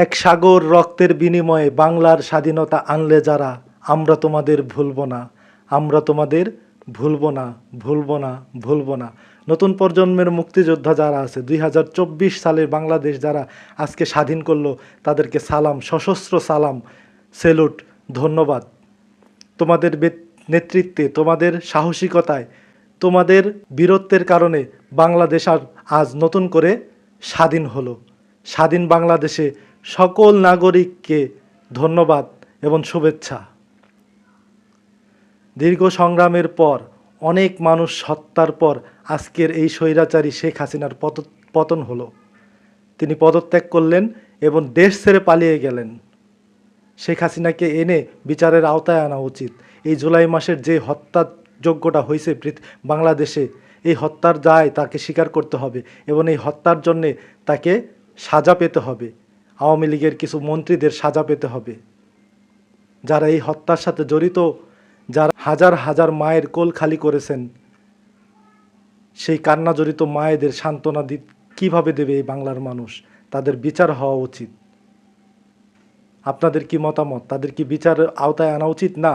এক সাগর রক্তের বিনিময়ে বাংলার স্বাধীনতা আনলে যারা, আমরা তোমাদের ভুলব না, আমরা তোমাদের ভুলব না ভুলব না ভুলব না। নতুন প্রজন্মের মুক্তিযোদ্ধা যারা আছে, দুই হাজার চব্বিশ সালের বাংলাদেশ যারা আজকে স্বাধীন করল, তাদেরকে সালাম, সশস্ত্র সালাম, সেলুট, ধন্যবাদ। তোমাদের নেতৃত্বে, তোমাদের সাহসিকতায়, তোমাদের বীরত্বের কারণে বাংলাদেশ আর আজ নতুন করে স্বাধীন হলো। স্বাধীন বাংলাদেশে সকল নাগরিককে ধন্যবাদ এবং শুভেচ্ছা। দীর্ঘ সংগ্রামের পর অনেক মানুষ হত্যার পর আজকের এই স্বৈরাচারী শেখ হাসিনার পত- পতন হলো। তিনি পদত্যাগ করলেন এবং দেশ ছেড়ে পালিয়ে গেলেন। শেখ হাসিনাকে এনে বিচারের আওতায় আনা উচিত। এই জুলাই মাসের যে হত্যার যোগ্যটা হয়েছে বাংলাদেশে, এই হত্যার দায় তাকে স্বীকার করতে হবে এবং এই হত্যার জন্যে তাকে সাজা পেতে হবে। আওয়ামী লীগের কিছু মন্ত্রীদের সাজা পেতে হবে। যারা এই হত্যার সাথে জড়িত, যারা হাজার হাজার মায়ের কোল খালি করেছেন, সেই কান্না জড়িত মায়েদের সান্ত্বনা দি, কীভাবে দেবে এই বাংলার মানুষ? তাদের বিচার হওয়া উচিত। আপনাদের কি মতামত? তাদের কি বিচারের আওতায় আনা উচিত? না।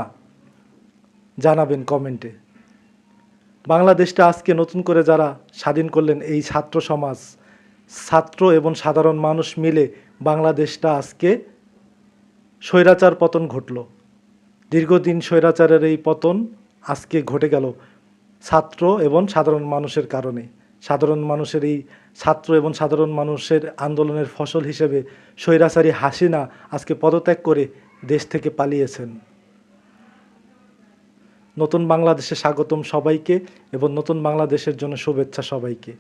জানাবেন কমেন্টে। বাংলাদেশটা আজকে নতুন করে যারা স্বাধীন করলেন এই ছাত্র সমাজ, ছাত্র এবং সাধারণ মানুষ মিলে বাংলাদেশটা আজকে স্বৈরাচার পতন ঘটল। দীর্ঘদিন স্বৈরাচারের এই পতন আজকে ঘটে গেল ছাত্র এবং সাধারণ মানুষের কারণে। সাধারণ মানুষের এই ছাত্র এবং সাধারণ মানুষের আন্দোলনের ফসল হিসেবে স্বৈরাচারী হাসিনা আজকে পদত্যাগ করে দেশ থেকে পালিয়েছেন। নতুন বাংলাদেশে স্বাগতম সবাইকে এবং নতুন বাংলাদেশের জন্য শুভেচ্ছা সবাইকে।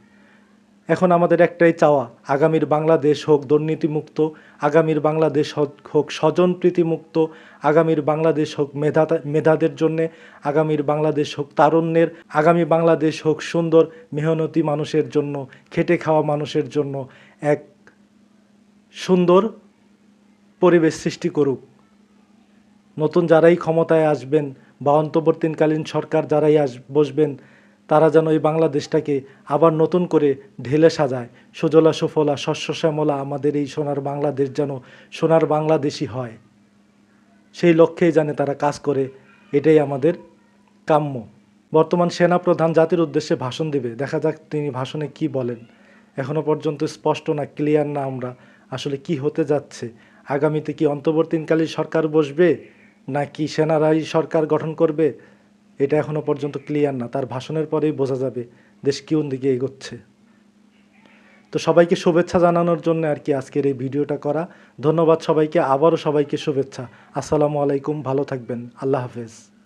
এখন আমাদের একটাই চাওয়া, আগামীর বাংলাদেশ হোক দুর্নীতিমুক্ত, আগামীর বাংলাদেশ হোক- স্বজনপ্রীতিমুক্ত আগামীর বাংলাদেশ হোক মেধা, মেধাদের জন্যে, আগামীর বাংলাদেশ হোক তারুণ্যের, আগামী বাংলাদেশ হোক সুন্দর, মেহনতি মানুষের জন্য, খেটে খাওয়া মানুষের জন্য এক সুন্দর পরিবেশ সৃষ্টি করুক। নতুন যারাই ক্ষমতায় আসবেন বা অন্তর্বর্তীকালীন সরকার যারাই আস, বসবেন তারা যেন এই বাংলাদেশটাকে আবার নতুন করে ঢেলে সাজায়। সুজলা, সুফলা, শস্য, শ্যামলা আমাদের এই সোনার বাংলাদেশ যেন সোনার বাংলাদেশই হয়। সেই লক্ষ্যেই জানে তারা কাজ করে, এটাই আমাদের কাম্য। বর্তমান সেনাপ্রধান জাতির উদ্দেশ্যে ভাষণ দিবে। দেখা যাক তিনি ভাষণে কি বলেন। এখনও পর্যন্ত স্পষ্ট না, ক্লিয়ার না আমরা আসলে কি হতে যাচ্ছে। আগামীতে কি অন্তর্বর্তীকালীন সরকার বসবে? নাকি সেনারাই সরকার গঠন করবে? এটা এখনও পর্যন্ত ক্লিয়ার না। তার ভাষণের পরেই বোঝা যাবে দেশ কোন দিকে এগোচ্ছে। তো সবাইকে শুভেচ্ছা জানানোর জন্য আর কি আজকের এই ভিডিওটা করা। ধন্যবাদ সবাইকে। আবারও সবাইকে শুভেচ্ছা। আসসালামু আলাইকুম। ভালো থাকবেন। আল্লাহ হাফেজ।